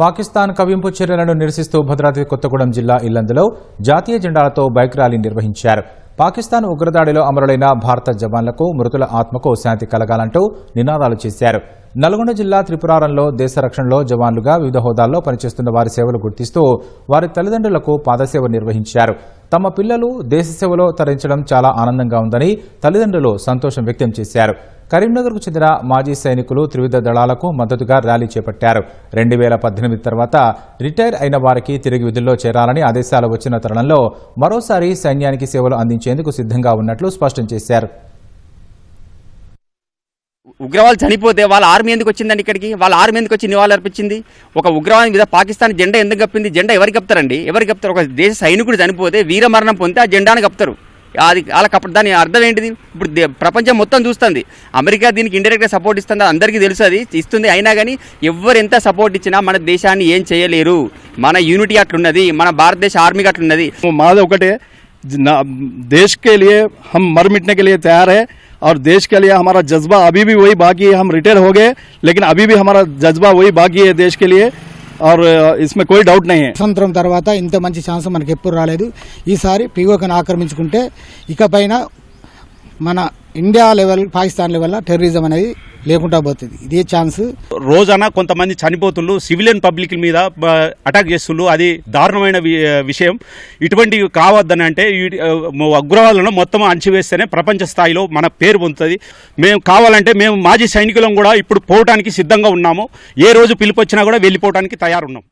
పాకిస్తాన్ కవింపు చర్యలను నిరసిస్తూ భద్రాద్రి కొత్తగూడెం జిల్లా ఇల్లందులో జాతీయ జెండాలతో బైక్ ర్యాలీ నిర్వహించారు. పాకిస్తాన్ ఉగ్రదాడిలో అమరులైన భారత జవాన్లకు మృతుల ఆత్మకు శాంతి కలగాలంటూ నినాదాలు చేశారు. నల్గొండ జిల్లా త్రిపురారంలో దేశ రక్షణలో జవాన్లుగా వివిధ హోదాల్లో పనిచేస్తున్న వారి సేవలు గుర్తిస్తూ వారి తల్లిదండ్రులకు పాదసేవ నిర్వహించారు. తమ పిల్లలు దేశ సేవలో తరించడం చాలా ఆనందంగా ఉందని తల్లిదండ్రులు సంతోషం వ్యక్తం చేశారు. కరీంనగర్కు చెందిన మాజీ సైనికులు త్రివిధ దళాలకు మద్దతుగా ర్యాలీ చేపట్టారు. రెండు వేల పద్దెనిమిది తర్వాత రిటైర్ అయిన వారికి తిరిగి విధుల్లో చేరాలని ఆదేశాలు వచ్చిన తరుణంలో మరోసారి సైన్యానికి సేవలు అందించేందుకు సిద్ధంగా ఉన్నట్లు స్పష్టం చేశారు. ఉగ్రవాదులు చనిపోతే వాళ్ళ ఆర్మీ ఎందుకు వచ్చిందండి ఇక్కడికి? వాళ్ళ ఆర్మీ ఎందుకు వచ్చి నివాళులు అర్పించింది ఒక ఉగ్రవాది మీద పాకిస్తాన్ జెండా ఎందుకు కప్పింది? జెండా ఎవరికి కప్తారండి? ఎవరికి కప్తారు? ఒక దేశ సైనికుడు చనిపోతే వీరమరణం పొందితే ఆ జెండాను కప్తారు. అది వాళ్ళకి అప్పుడు దాని అర్థం ఏంటిది ఇప్పుడు దే- ప్రపంచం మొత్తం చూస్తుంది అమెరికా దీనికి ఇండైరెక్ట్గా సపోర్ట్ ఇస్తుంది అందరికీ తెలుసు అది ఇస్తుంది అయినా కానీ ఎవరు ఎంత సపోర్ట్ ఇచ్చినా మన దేశాన్ని ఏం చేయలేరు మన యూనిటీ అట్లున్నది మన భారతదేశ ఆర్మీకి అట్లున్నది माद ఒకటే ना- देश के लिए हम मर मिटने के लिए तैयार है और देश के लिए हमारा जज्बा अभी भी वही बाकी है हम रिटायर हो गए लेकिन अभी भी हमारा जज्बा वही बाकी है देश के लिए और अ, इसमें कोई डाउट नहीं है స్వతంత్రం తర్వాత ఇంత మంచి ఛాన్స్ మనకి ఎప్పుడు రాలేదు ఈసారి పిఓకను ఆక్రమించుకుంటే ఇకపైన మన India level Pakistan level terrorism అనేది లేకుండా పోతుంది. ఇదే ఛాన్స్. రోజాన కొంతమంది చనిపోతుళ్ళు సివిలియన్ పబ్లిక్ మీద అటాక్ చేస్తుళ్ళు అది దారుణమైన విషయం. ఇటువంటివి కావద్దని అంటే ఉగ్రవాదులను మొత్తం అణచివేస్తేనే ప్రపంచ స్థాయిలో మన పేరు పొందుతుంది. మేము కావాలంటే మేము మాజీ సైనికులం కూడా ఇప్పుడు పోవటానికి సిద్ధంగా ఉన్నాము. ఏ రోజు పిలుపు వచ్చినా కూడా వెళ్ళిపోవడానికి తయారున్నాం.